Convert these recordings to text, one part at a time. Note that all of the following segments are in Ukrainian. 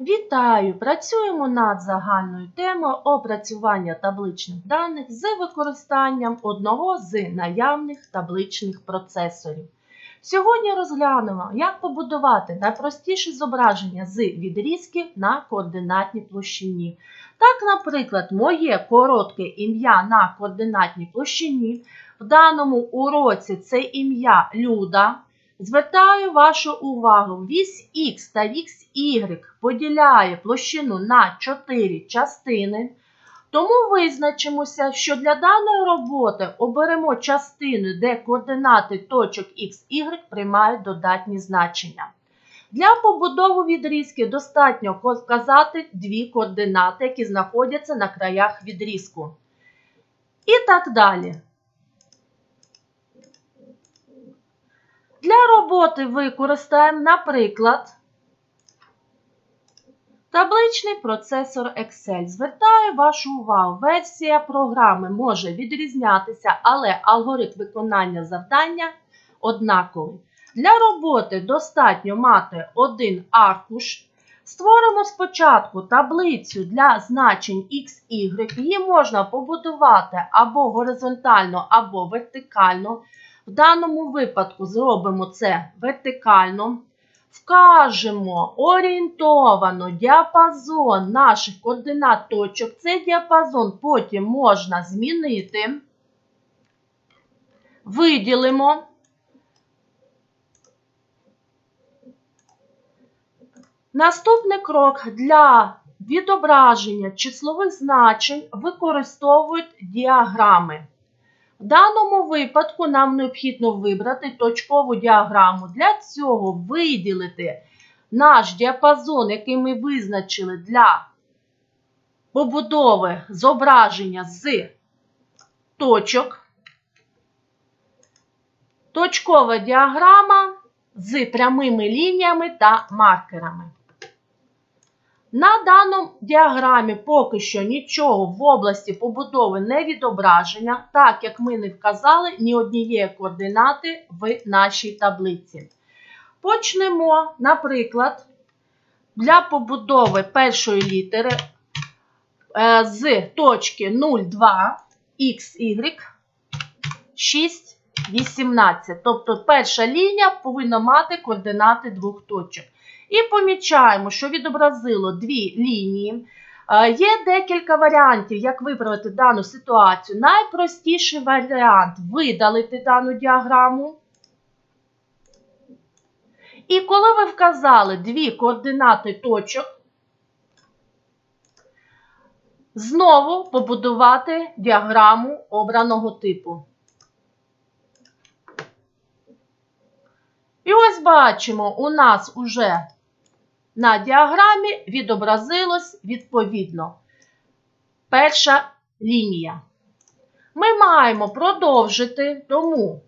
Вітаю! Працюємо над загальною темою опрацювання табличних даних з використанням одного з наявних табличних процесорів. Сьогодні розглянемо, як побудувати найпростіше зображення з відрізків на координатній площині. Так, наприклад, моє коротке ім'я на координатній площині. В даному уроці це ім'я Люда. Звертаю вашу увагу, вісь Х та вісь Y поділяє площину на 4 частини. Тому визначимося, що для даної роботи оберемо частину, де координати точок X, Y приймають додатні значення. Для побудови відрізків достатньо вказати дві координати, які знаходяться на краях відрізку. І так далі. Для роботи використаємо, наприклад, табличний процесор Excel. Звертаю вашу увагу, версія програми може відрізнятися, але алгоритм виконання завдання однаковий. Для роботи достатньо мати один аркуш. Створимо спочатку таблицю для значень X, Y. Її можна побудувати або горизонтально, або вертикально. В даному випадку зробимо це вертикально. Вкажемо орієнтовано діапазон наших координат точок. Цей діапазон потім можна змінити. Виділимо. Наступний крок для відображення числових значень використовують діаграми. В даному випадку нам необхідно вибрати точкову діаграму. Для цього виділити наш діапазон, який ми визначили для побудови зображення з точок. Точкова діаграма з прямими лініями та маркерами. На даному діаграмі поки що нічого в області побудови не відображення, так як ми не вказали ні однієї координати в нашій таблиці. Почнемо, наприклад, для побудови першої літери е, з точки 0,2 xy 6, 18. Тобто перша лінія повинна мати координати двох точок. І помічаємо, що відобразило дві лінії. Е, Є декілька варіантів, як виправити дану ситуацію. Найпростіший варіант видалити дану діаграму. І коли ви вказали дві координати точок, знову побудувати діаграму обраного типу. І ось бачимо, у нас уже на діаграмі відобразилось відповідно перша лінія. Ми маємо продовжити, тому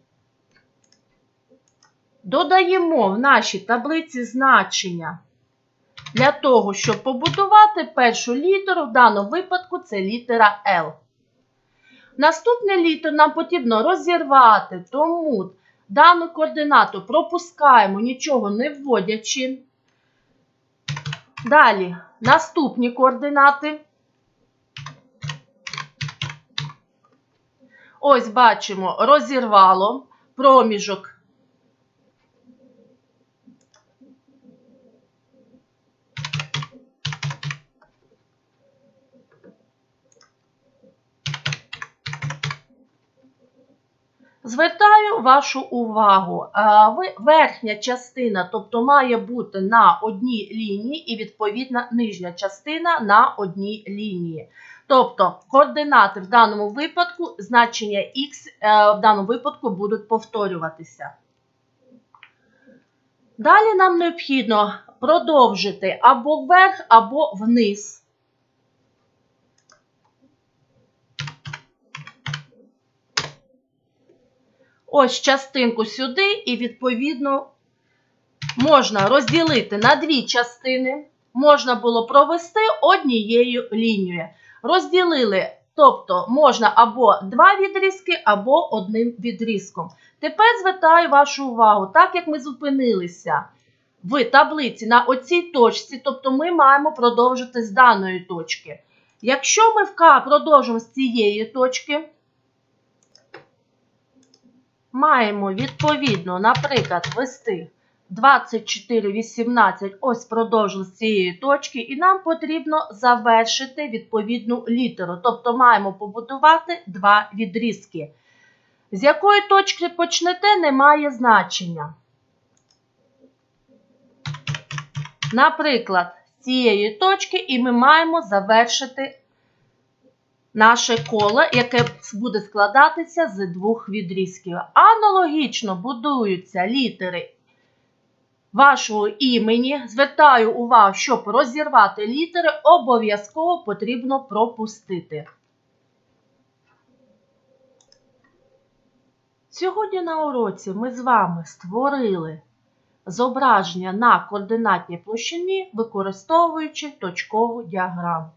додаємо в нашій таблиці значення для того, щоб побудувати першу літеру, в даному випадку це літера L. Наступне літеру нам потрібно розірвати, тому дану координату пропускаємо, нічого не вводячи. Далі наступні координати. Ось бачимо, розірвало проміжок. Звертаю вашу увагу, верхня частина, тобто має бути на одній лінії, і відповідна нижня частина на одній лінії. Тобто координати в даному випадку, значення х е, в даному випадку будуть повторюватися. Далі нам необхідно продовжити або вверх, або вниз. Ось частинку сюди, і, відповідно, можна розділити на дві частини. Можна було провести однією лінією. Розділили, тобто можна або два відрізки, або одним відрізком. Тепер звертаю вашу увагу, так як ми зупинилися в таблиці на оцій точці, тобто ми маємо продовжити з даної точки. Якщо ми в К продовжимо з цієї точки, маємо відповідно, наприклад, вести 24, 18, ось продовжили з цієї точки, і нам потрібно завершити відповідну літеру. Тобто маємо побудувати два відрізки. З якої точки почнете, не має значення. Наприклад, з цієї точки, і ми маємо завершити наше коло, яке буде складатися з двох відрізків. Аналогічно будуються літери вашого імені. Звертаю увагу, щоб розірвати літери, обов'язково потрібно пропустити. Сьогодні на уроці ми з вами створили зображення на координатній площині, використовуючи точкову діаграму.